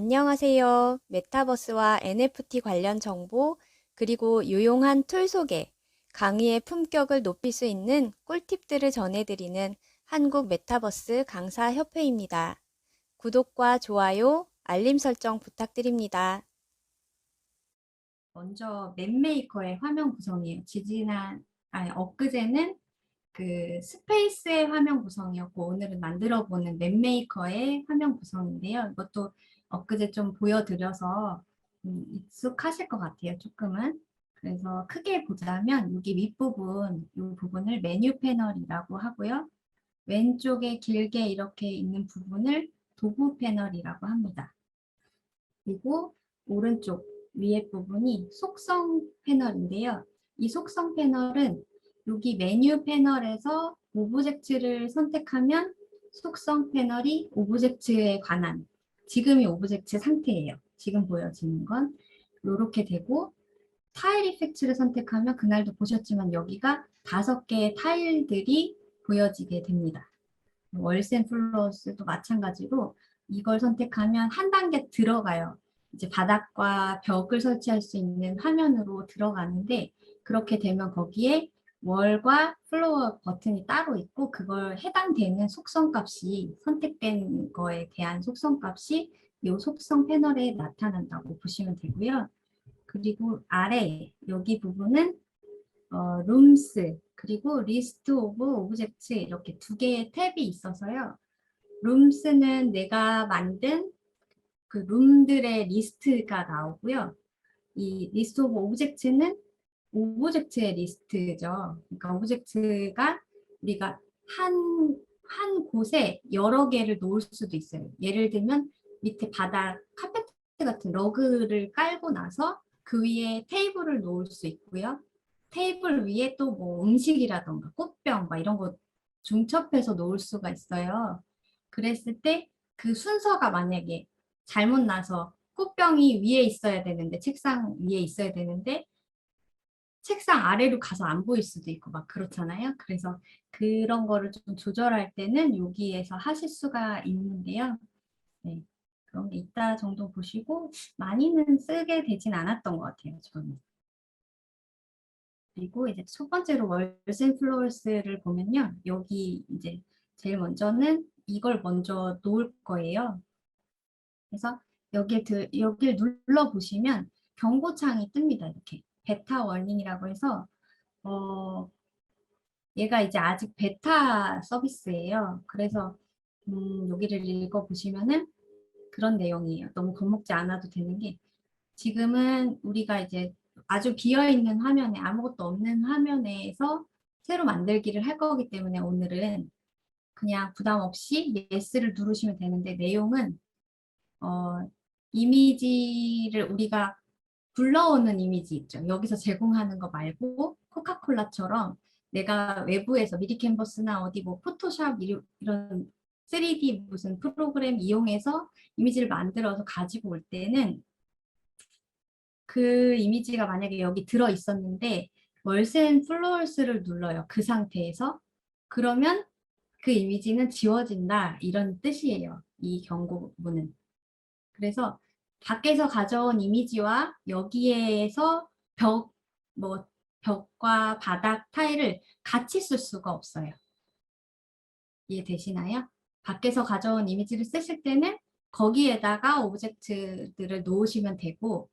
안녕하세요. 메타버스와 NFT 관련 정보, 그리고 유용한 툴 소개, 강의의 품격을 높일 수 있는 꿀팁들을 전해드리는 한국 메타버스 강사협회입니다. 구독과 좋아요, 알림 설정 부탁드립니다. 먼저 맵메이커의 화면 구성이에요. 지지난, 아니, 엊그제는 그 스페이스의 화면 구성이었고 오늘은 만들어 보는 맵메이커의 화면 구성인데요. 이것도 엊그제 좀 보여드려서 음, 익숙하실 것 같아요. 조금은. 그래서 크게 보자면 여기 윗부분, 이 부분을 메뉴 패널이라고 하고요. 왼쪽에 길게 이렇게 있는 부분을 도구 패널이라고 합니다. 그리고 오른쪽 위에 부분이 속성 패널인데요. 이 속성 패널은 여기 메뉴 패널에서 오브젝트를 선택하면 속성 패널이 오브젝트에 관한 지금이 오브젝트 상태예요. 지금 보여지는 건 이렇게 되고 타일 이펙트를 선택하면 그날도 보셨지만 여기가 다섯 개의 타일들이 보여지게 됩니다. 월센 플러스도 마찬가지로 이걸 선택하면 한 단계 들어가요. 이제 바닥과 벽을 설치할 수 있는 화면으로 들어가는데 그렇게 되면 거기에 월과 플로어 버튼이 따로 있고 그걸 해당되는 속성 값이 선택된 거에 대한 속성 값이 이 속성 패널에 나타난다고 보시면 되고요. 그리고 아래 여기 부분은 어, 룸스 그리고 리스트 오브 오브젝트 이렇게 두 개의 탭이 있어서요. 룸스는 내가 만든 그 룸들의 리스트가 나오고요. 이 리스트 오브 오브젝트는 오브젝트의 리스트죠. 그러니까 오브젝트가 우리가 한, 한 곳에 여러 개를 놓을 수도 있어요. 예를 들면 밑에 바닥 카페트 같은 러그를 깔고 나서 그 위에 테이블을 놓을 수 있고요. 테이블 위에 또 뭐 음식이라던가 꽃병 막 이런 거 중첩해서 놓을 수가 있어요. 그랬을 때 그 순서가 만약에 잘못 나서 꽃병이 위에 있어야 되는데 책상 위에 있어야 되는데 책상 아래로 가서 안 보일 수도 있고 막 그렇잖아요. 그래서 그런 거를 좀 조절할 때는 여기에서 하실 수가 있는데요. 네, 그런 게 있다 정도 보시고 많이는 쓰게 되진 않았던 것 같아요. 저는. 그리고 이제 첫 번째로 월센 플로어스를 보면요. 여기 이제 제일 먼저는 이걸 먼저 놓을 거예요. 그래서 여기를 눌러 보시면 경고창이 뜹니다. 이렇게 베타 워닝이라고 해서 어, 얘가 이제 아직 베타 서비스예요. 그래서 음, 여기를 읽어 보시면은 그런 내용이에요. 너무 겁먹지 않아도 되는 게 지금은 우리가 이제 아주 비어 있는 화면에 아무것도 없는 화면에서 새로 만들기를 할 거기 때문에 오늘은 그냥 부담 없이 예스를 누르시면 되는데 내용은 어, 이미지를 우리가 불러오는 이미지 있죠. 여기서 제공하는 거 말고 코카콜라처럼 내가 외부에서 미리 캔버스나 어디 뭐 포토샵 이런 3D 무슨 프로그램 이용해서 이미지를 만들어서 가지고 올 때는 그 이미지가 만약에 여기 들어 있었는데 월센 플로어스를 눌러요. 그 상태에서 그러면 그 이미지는 지워진다 이런 뜻이에요. 이 경고문은. 그래서 밖에서 가져온 이미지와 여기에서 벽, 뭐 벽과 바닥 타일을 같이 쓸 수가 없어요. 이해되시나요? 밖에서 가져온 이미지를 쓰실 때는 거기에다가 오브젝트들을 놓으시면 되고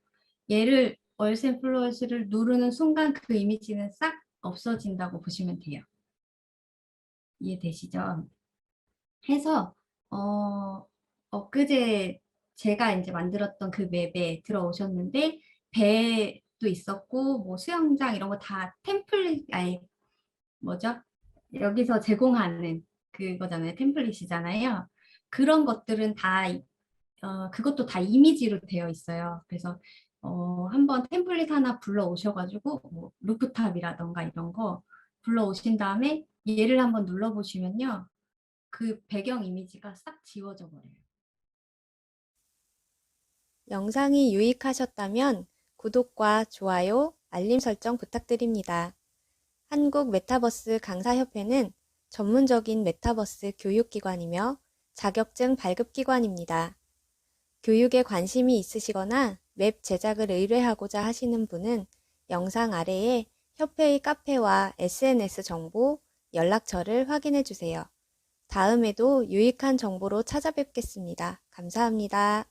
얘를 월센 플로어스를 누르는 순간 그 이미지는 싹 없어진다고 보시면 돼요. 이해되시죠? 해서 어, 엊그제 제가 이제 만들었던 그 맵에 들어오셨는데 배도 있었고 뭐 수영장 이런 거 다 템플릿 아니 뭐죠? 여기서 제공하는 그거잖아요. 템플릿이잖아요. 그런 것들은 다 어, 그것도 다 이미지로 되어 있어요. 그래서 어, 한번 템플릿 하나 불러 오셔가지고 뭐 루프탑이라던가 이런 거 불러 오신 다음에 얘를 한번 눌러 보시면요. 그 배경 이미지가 싹 지워져 버려요. 영상이 유익하셨다면 구독과 좋아요, 알림 설정 부탁드립니다. 한국 메타버스 강사협회는 전문적인 메타버스 교육기관이며 자격증 발급기관입니다. 교육에 관심이 있으시거나 웹 제작을 의뢰하고자 하시는 분은 영상 아래에 협회의 카페와 SNS 정보, 연락처를 확인해 주세요. 다음에도 유익한 정보로 찾아뵙겠습니다. 감사합니다.